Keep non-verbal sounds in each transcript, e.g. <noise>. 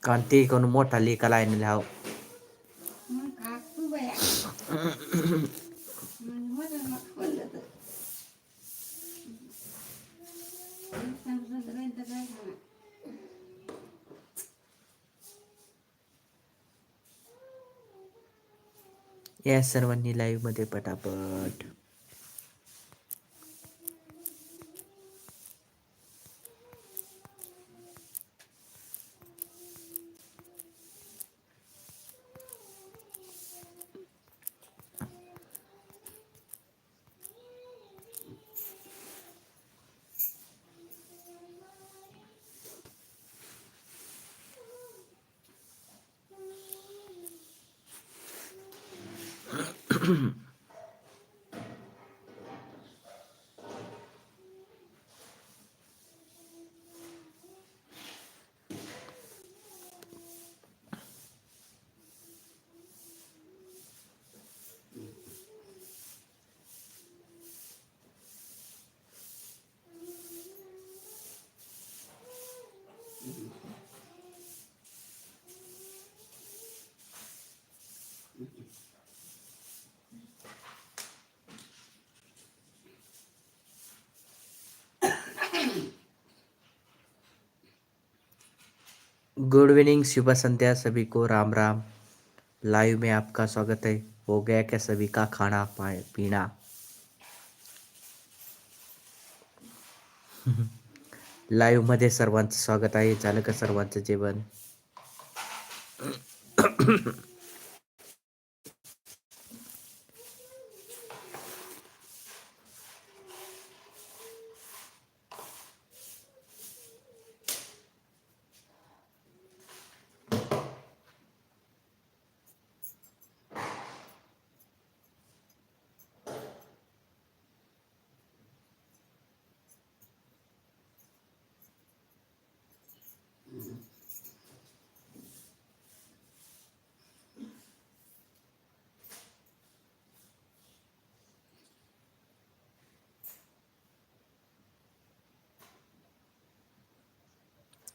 કાંતિ કોનો મોટા લી કલાઈને લાવ મને या सर्वांनी लाईव्हमध्ये पटापट. Hmm. <clears throat> गुड इवनिंग शुभ संध्या सभी को। राम राम। लाइव में आपका स्वागत है। हो गया क्या सभी का खाना पीना? लाईव्हमध्ये सर्वांचं स्वागत आहे. झालं का सर्वांचं जेवण.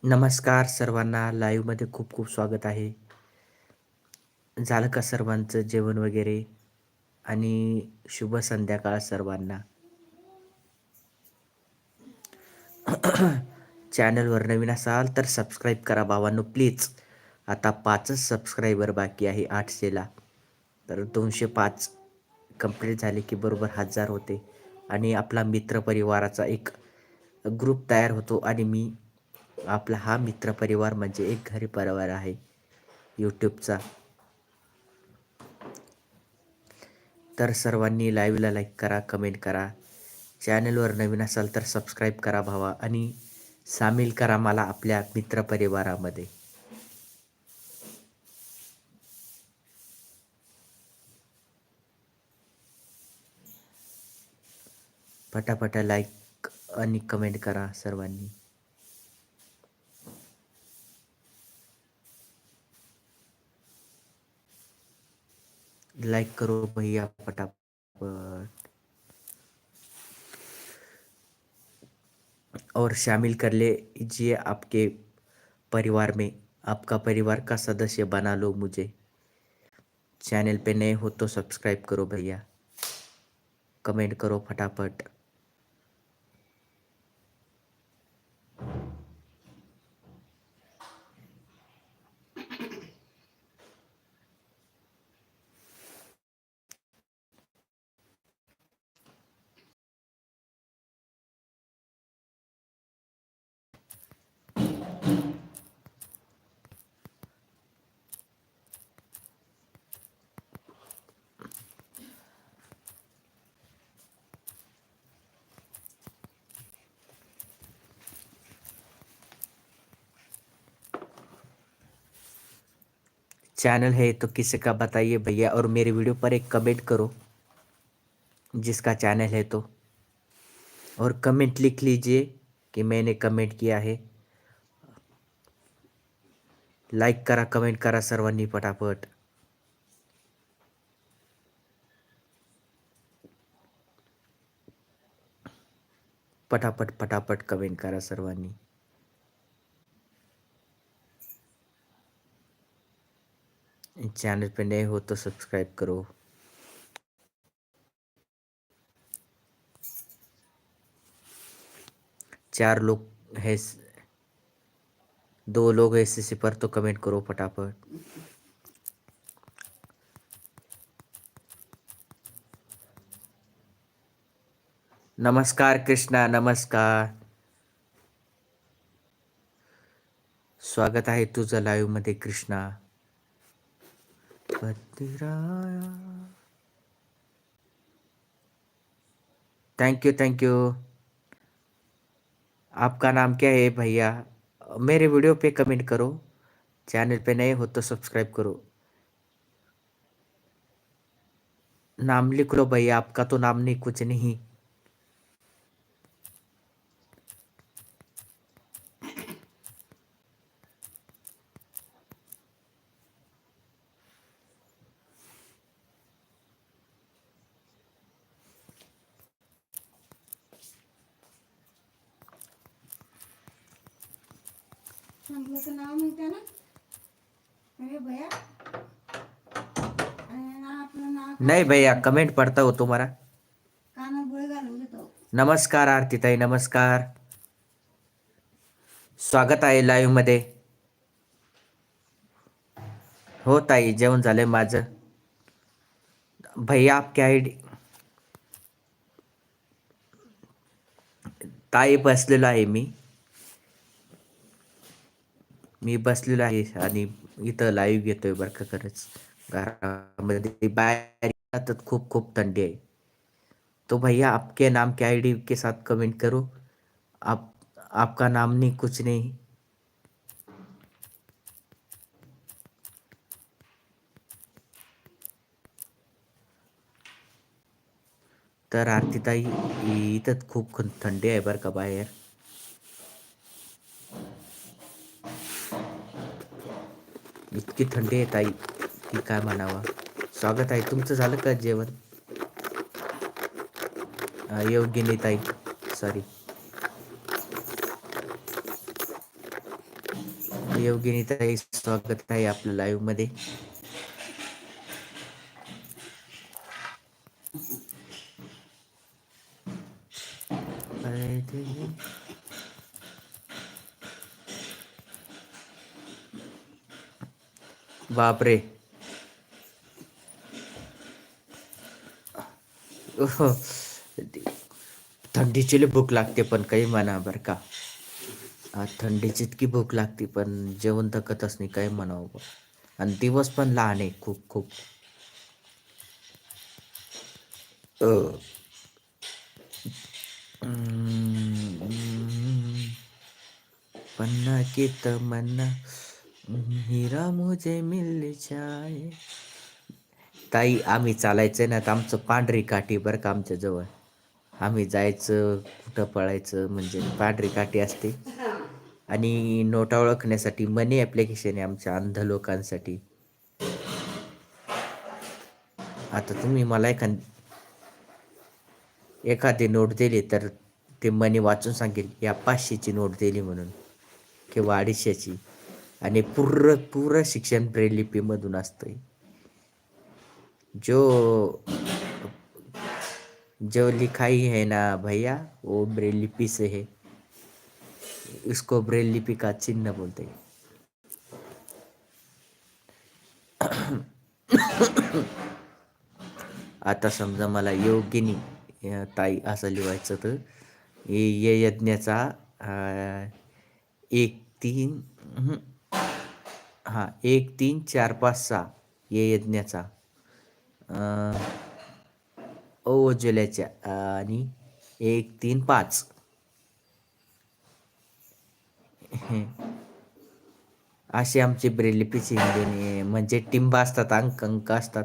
नमस्कार सर्वांना. लाईवमध्ये खूप खूप स्वागत आहे. झालं का सर्वांचं जेवण वगैरे? आणि शुभ संध्याकाळ सर्वांना. <clears throat> चॅनलवर नवीन असाल तर सबस्क्राईब करा बाबांनो प्लीज आता पाचच सबस्क्रायबर बाकी आहे आठशेला तर दोनशे पाच कंप्लीट झाले की बरोबर हजार होते. आणि आपला मित्रपरिवाराचा एक ग्रुप तयार होतो आणि मी आपला हा मित्रपरिवार म्हणजे एक घरी परिवार आहे. यूट्यूबचा तर सर्वांनी लाईव्हला लाईक करा कमेंट करा. चॅनलवर नवीन असाल तर सबस्क्राईब करा भावा आणि सामील करा मला आपल्या मित्रपरिवारामध्ये पटापटा लाईक आणि कमेंट करा सर्वांनी. लाइक करो भैया फटाफट। और शामिल कर लीजिए आपके परिवार में, आपका परिवार का सदस्य बना लो मुझे। चैनल पे नए हो तो सब्सक्राइब करो भैया। कमेंट करो फटाफट। चैनल है तो किसी का बताइए भैया और मेरे वीडियो पर एक कमेंट करो, जिसका चैनल है तो। और कमेंट लिख लीजिए कि मैंने कमेंट किया है। लाईक करा, कमेंट करा सर्वांनी पटापट पटापट पटापट कमेंट करा सर्वांनी। चैनल पे नए हो तो सब्सक्राइब करो। चार लोग है दो लोग ऐसे से पर तो कमेंट करो फटाफट। नमस्कार कृष्णा, नमस्कार। स्वागत आहे तुझं लाईव्ह मध्ये कृष्णा। पतिराया थैंक यू थैंक यू आपका नाम क्या है भैया? मेरे वीडियो पे कमेंट करो। चैनल पे नए हो तो सब्सक्राइब करो। नाम लिख लो भैया, आपका तो नाम नहीं, कुछ नहीं। नहीं भैया कमेंट पढ़ता हो तुम्हारा घेतो नमस्कार आरतीताई नमस्कार. स्वागत आहे लाईव्हमध्ये. हो ताई जेवण झालंय माझं. भैया आपकी आय डी ताई बसलेलो आहे मी. मी बसलेलो आहे आणि इथं लाईव्ह घेतोय बरं का खरंच. घरामध्ये बाहेर तर खूप खूप थंडी आहे. तो भैया, आपके नाम के आईडी के साथ कमेंट करो. आप, आपका नाम नहीं, कुछ नहीं. तर आरतीताई इथं खूप थंडी आहे बरं का बाहेर. इतकी थंडी आहे ताई. की काय म्हणावं? स्वागत आहे. तुमचं झालं का जेवण? अं, योगिनी ताई. सॉरी योगिनी ताई. स्वागत आहे आपल्या लाईव्हमध्ये. बापरे. <laughs> थंडीची लई भूक लागते पण काही म्हणा बरं का. थंडीची इतकी भूक लागते पण जेवण थकतच नाही काही म्हणावं आणि दिवस पण लहान आहे खूप खूप. पन्ना की तमन्ना हीरा मुझे मिल जाए. ताई आम्ही चालायचं ना तर आमचं पांढरी काठी बरं का आमच्या जवळ. आम्ही जायचं कुठं पळायचं म्हणजे पांढरी काठी असते. आणि नोटा ओळखण्यासाठी मनी ॲप्लिकेशन आहे आमच्या अंध लोकांसाठी. आता तुम्ही मला एखाद एखादी नोट दिली तर ते मनी वाचून सांगेल. या पाचशेची नोट दिली म्हणून किंवा अडीचशेची. आणि पूर्ण पूर्ण शिक्षण ब्रेल लिपीमधून आहे जो जो लिखाई है ना भैया वो ब्रेल लिपि से है। इसको ब्रेल लिपि का चिन्ह बोलते हैं। आता समजा मला योगिनी ताई असं लिहायचं तर ये- यज्ञाचा एक तीन हा एक तीन चार पाच सहा ये यज्ञाचा. ओ ओज्वल्याच्या आणि एक तीन पाच. असे अशी आमची हिंदी म्हणजे टिंब असतात अंक अंक असतात.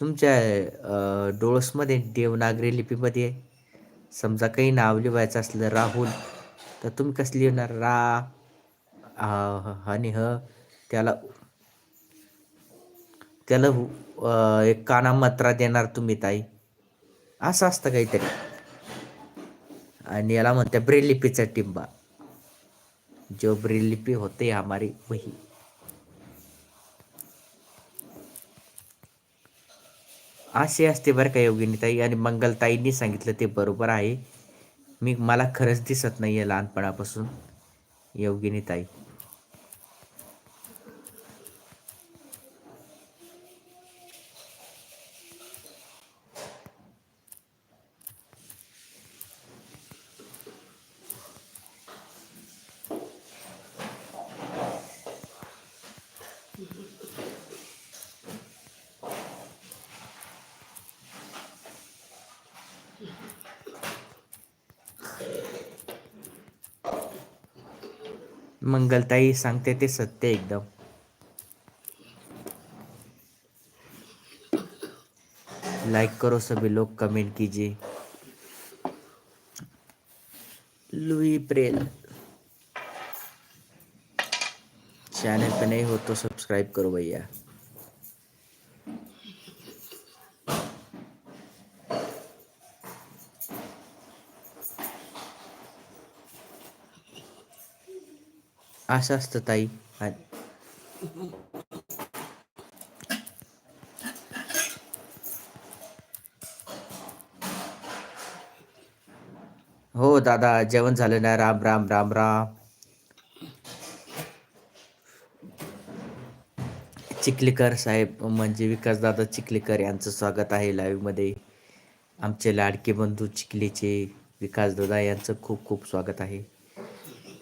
तुमच्या डोळसमध्ये देवनागरी लिपीमध्ये समजा काही नाव लिहायचं असलं राहुल तर तुम्ही कसं लिहिणार रा ह आणि ह त्याला त्याला एक काना मात्रा देणार तुम्ही ताई. असं असतं काहीतरी. आणि याला म्हणते ब्रेलिपीचा टिंबा. जो ब्रेलिपी होते हमारी वही. असे असते बरं का योगिनीताई आणि मंगलताईंनी सांगितलं ते बरोबर आहे. मी मला खरंच दिसत नाही आहे लहानपणापासून योगिनीताई मंगलताई सांगते ते सत्य एकदम. लाइक करो सभी लोग कमेंट कीजिए. लुई प्रेल चैनल पे नहीं हो तो सब्सक्राइब करो भैया. असं असतं ताई. हो दादा जेवण झालं ना? राम राम राम राम. चिखलीकर साहेब म्हणजे विकास दादा चिखलीकर यांचं स्वागत आहे लाईव्हमध्ये. आमचे लाडके बंधू चिखलीचे विकास दादा यांचं खूप खूप स्वागत आहे.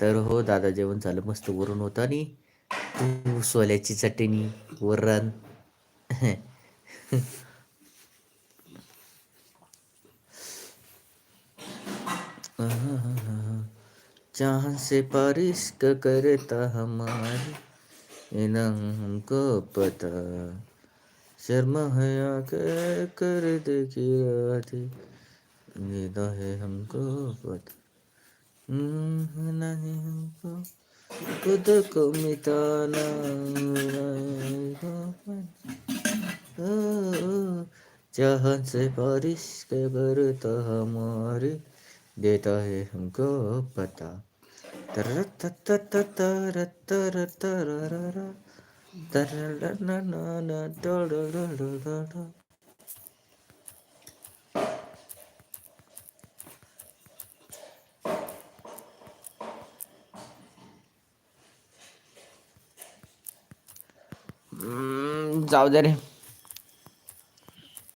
तर हो दादा जेवण झालं मस्त वरून होतं आणि तू सोल्याची चटणी वरण. चहा से बारिश करता हमारी हमको पता। शर्मा है आके कर देखी राधे है हमको पता। जहाँ से बारिश के बरता हमारे देता है हमको पता तररततततरतरतरररा, जाऊ दे रे.